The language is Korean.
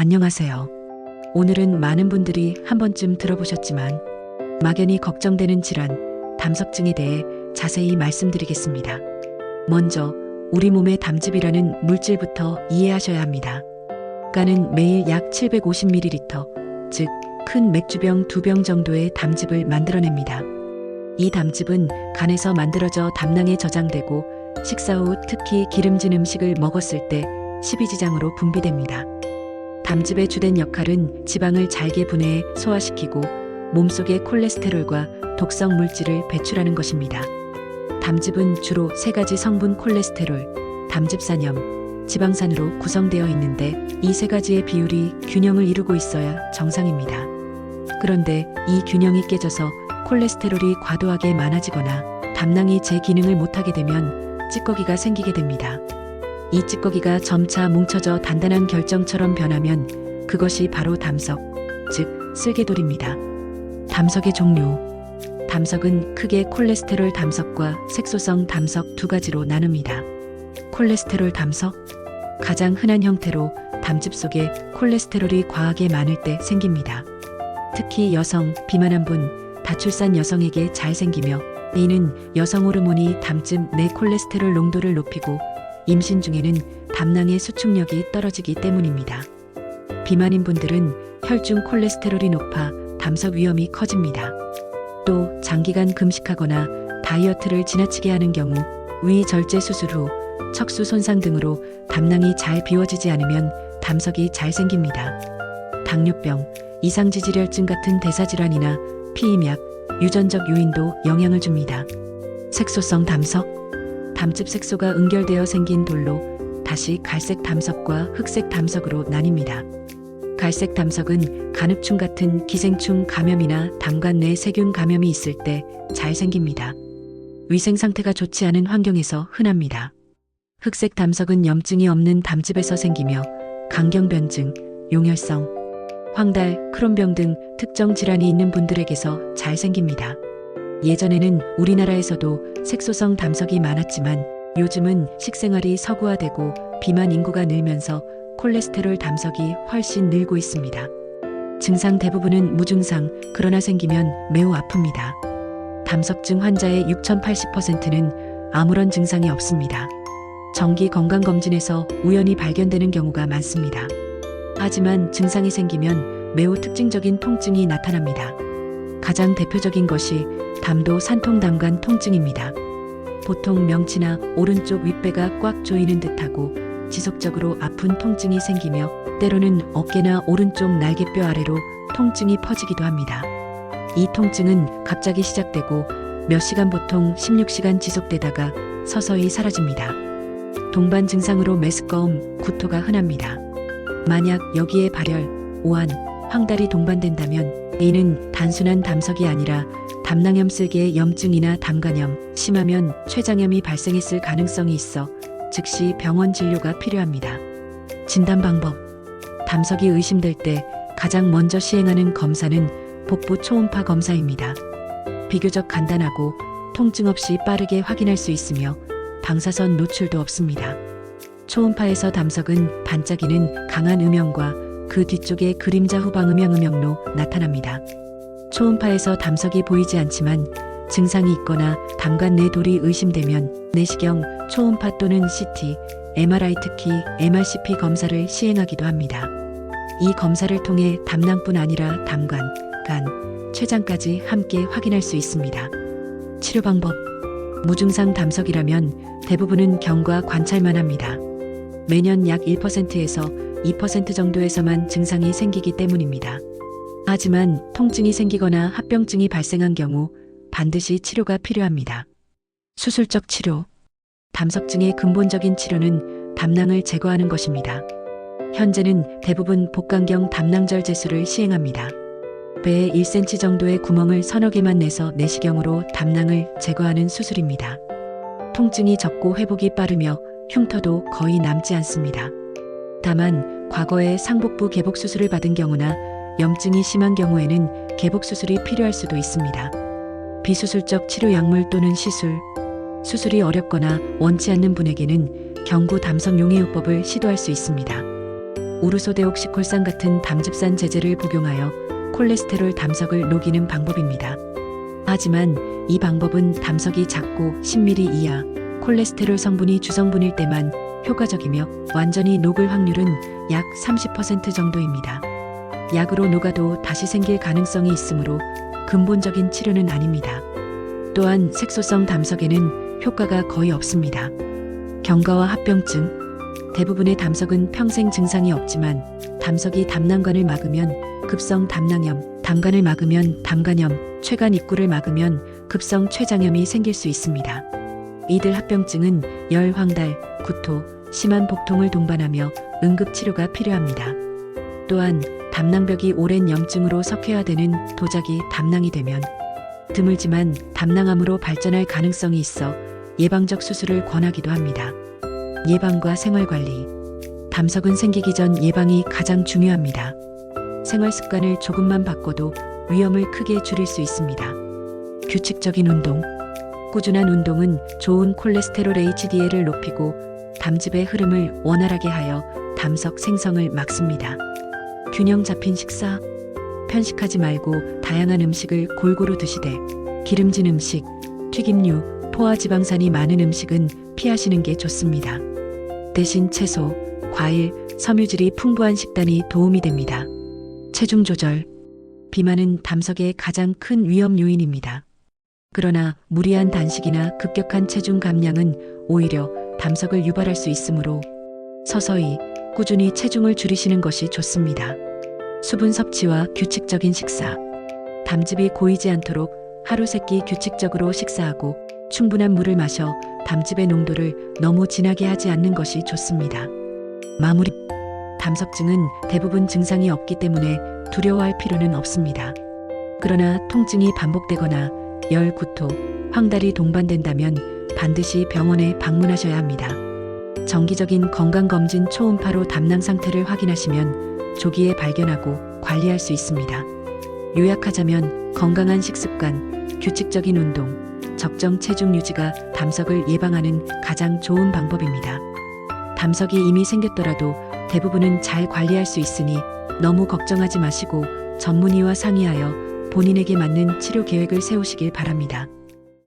안녕하세요. 오늘은 많은 분들이 한 번쯤 들어보셨지만 막연히 걱정되는 질환, 담석증에 대해 자세히 말씀드리겠습니다. 먼저 우리 몸의 담즙이라는 물질부터 이해하셔야 합니다. 가는 매일 약 750ml, 즉 큰 맥주병 두 병 정도의 담즙을 만들어냅니다. 이 담즙은 간에서 만들어져 담낭에 저장되고 식사 후 특히 기름진 음식을 먹었을 때 십이지장으로 분비됩니다. 담즙의 주된 역할은 지방을 잘게 분해해 소화시키고 몸속의 콜레스테롤과 독성 물질을 배출하는 것입니다. 담즙은 주로 세 가지 성분 콜레스테롤, 담즙산염, 지방산으로 구성되어 있는데 이 세 가지의 비율이 균형을 이루고 있어야 정상입니다. 그런데 이 균형이 깨져서 콜레스테롤이 과도하게 많아지거나 담낭이 제 기능을 못하게 되면 찌꺼기가 생기게 됩니다. 이 찌꺼기가 점차 뭉쳐져 단단한 결정처럼 변하면 그것이 바로 담석, 즉 쓸개돌입니다. 담석의 종류. 담석은 크게 콜레스테롤 담석과 색소성 담석 두 가지로 나눕니다. 콜레스테롤 담석. 가장 흔한 형태로 담즙 속에 콜레스테롤이 과하게 많을 때 생깁니다. 특히 여성, 비만한 분, 다출산 여성에게 잘 생기며 이는 여성 호르몬이 담즙 내 콜레스테롤 농도를 높이고 임신 중에는 담낭의 수축력이 떨어지기 때문입니다. 비만인 분들은 혈중 콜레스테롤이 높아 담석 위험이 커집니다. 또 장기간 금식하거나 다이어트를 지나치게 하는 경우 위 절제 수술 후 척수 손상 등으로 담낭이 잘 비워지지 않으면 담석이 잘 생깁니다. 당뇨병, 이상지질혈증 같은 대사질환이나 피임약, 유전적 요인도 영향을 줍니다. 색소성 담석, 담즙 색소가 응결되어 생긴 돌로 다시 갈색 담석과 흑색 담석으로 나뉩니다. 갈색 담석은 간흡충 같은 기생충 감염이나 담관 내 세균 감염이 있을 때 잘 생깁니다. 위생 상태가 좋지 않은 환경에서 흔합니다. 흑색 담석은 염증이 없는 담즙에서 생기며 강경변증, 용혈성, 황달, 크론병 등 특정 질환이 있는 분들에게서 잘 생깁니다. 예전에는 우리나라에서도 색소성 담석이 많았지만 요즘은 식생활이 서구화되고 비만 인구가 늘면서 콜레스테롤 담석이 훨씬 늘고 있습니다. 증상 대부분은 무증상, 그러나 생기면 매우 아픕니다. 담석증 환자의 6,080%는 아무런 증상이 없습니다. 정기 건강검진에서 우연히 발견되는 경우가 많습니다. 하지만 증상이 생기면 매우 특징적인 통증이 나타납니다. 가장 대표적인 것이 담도 산통담관 통증입니다. 보통 명치나 오른쪽 윗배가 꽉 조이는 듯하고 지속적으로 아픈 통증이 생기며 때로는 어깨나 오른쪽 날개뼈 아래로 통증이 퍼지기도 합니다. 이 통증은 갑자기 시작되고 몇 시간 보통 16시간 지속되다가 서서히 사라집니다. 동반 증상으로 메스꺼움, 구토가 흔합니다. 만약 여기에 발열, 오한, 황달이 동반된다면 이는 단순한 담석이 아니라 담낭염 쓸개의 염증이나 담간염, 심하면 췌장염이 발생했을 가능성이 있어 즉시 병원 진료가 필요합니다. 진단 방법. 담석이 의심될 때 가장 먼저 시행하는 검사는 복부 초음파 검사입니다. 비교적 간단하고 통증 없이 빠르게 확인할 수 있으며 방사선 노출도 없습니다. 초음파에서 담석은 반짝이는 강한 음영과 그 뒤쪽에 그림자 후방 음영 음영로 나타납니다. 초음파에서 담석이 보이지 않지만 증상이 있거나 담관 내 돌이 의심되면 내시경, 초음파 또는 CT, MRI 특히 MRCP 검사를 시행하기도 합니다. 이 검사를 통해 담낭뿐 아니라 담관, 간, 췌장까지 함께 확인할 수 있습니다. 치료 방법 무증상 담석이라면 대부분은 경과 관찰만 합니다. 매년 약 1%에서 2% 정도에서만 증상이 생기기 때문입니다. 하지만 통증이 생기거나 합병증이 발생한 경우 반드시 치료가 필요합니다. 수술적 치료. 담석증의 근본적인 치료는 담낭을 제거하는 것입니다. 현재는 대부분 복강경 담낭절 제수를 시행합니다. 배에 1cm 정도의 구멍을 서너 개만 내서 내시경으로 담낭을 제거하는 수술입니다. 통증이 적고 회복이 빠르며 흉터도 거의 남지 않습니다. 다만 과거에 상복부 개복 수술을 받은 경우나 염증이 심한 경우에는 개복 수술이 필요할 수도 있습니다. 비수술적 치료 약물 또는 시술, 수술이 어렵거나 원치 않는 분에게는 경구 담석 용해요법을 시도할 수 있습니다. 우르소데옥시콜산 같은 담즙산 제제를 복용하여 콜레스테롤 담석을 녹이는 방법입니다. 하지만 이 방법은 담석이 작고 10ml 이하 콜레스테롤 성분이 주성분일 때만 효과적이며 완전히 녹을 확률은 약 30% 정도입니다. 약으로 녹아도 다시 생길 가능성이 있으므로 근본적인 치료는 아닙니다. 또한 색소성 담석에는 효과가 거의 없습니다. 경과와 합병증 대부분의 담석은 평생 증상이 없지만 담석이 담낭관을 막으면 급성 담낭염, 담관을 막으면 담간염, 췌간 입구를 막으면 급성 췌장염이 생길 수 있습니다. 이들 합병증은 열, 황달, 구토, 심한 복통을 동반하며 응급 치료가 필요합니다. 또한 담낭벽이 오랜 염증으로 석회화되는 도자기 담낭이 되면 드물지만 담낭암으로 발전할 가능성이 있어 예방적 수술을 권하기도 합니다. 예방과 생활관리. 담석은 생기기 전 예방이 가장 중요합니다. 생활 습관을 조금만 바꿔도 위험을 크게 줄일 수 있습니다. 규칙적인 운동. 꾸준한 운동은 좋은 콜레스테롤 HDL을 높이고 담즙의 흐름을 원활하게 하여 담석 생성을 막습니다. 균형 잡힌 식사. 편식하지 말고 다양한 음식을 골고루 드시되 기름진 음식, 튀김류, 포화 지방산이 많은 음식은 피하시는 게 좋습니다. 대신 채소, 과일, 섬유질이 풍부한 식단이 도움이 됩니다. 체중 조절. 비만은 담석의 가장 큰 위험 요인입니다. 그러나 무리한 단식이나 급격한 체중 감량은 오히려 담석을 유발할 수 있으므로 서서히 꾸준히 체중을 줄이시는 것이 좋습니다. 수분 섭취와 규칙적인 식사. 담즙이 고이지 않도록 하루 세 끼 규칙적으로 식사하고 충분한 물을 마셔 담즙의 농도를 너무 진하게 하지 않는 것이 좋습니다. 마무리. 담석증은 대부분 증상이 없기 때문에 두려워할 필요는 없습니다. 그러나 통증이 반복되거나 열, 구토, 황달이 동반된다면 반드시 병원에 방문하셔야 합니다. 정기적인 건강검진 초음파로 담낭 상태를 확인하시면 조기에 발견하고 관리할 수 있습니다. 요약하자면 건강한 식습관, 규칙적인 운동, 적정 체중 유지가 담석을 예방하는 가장 좋은 방법입니다. 담석이 이미 생겼더라도 대부분은 잘 관리할 수 있으니 너무 걱정하지 마시고 전문의와 상의하여 본인에게 맞는 치료 계획을 세우시길 바랍니다.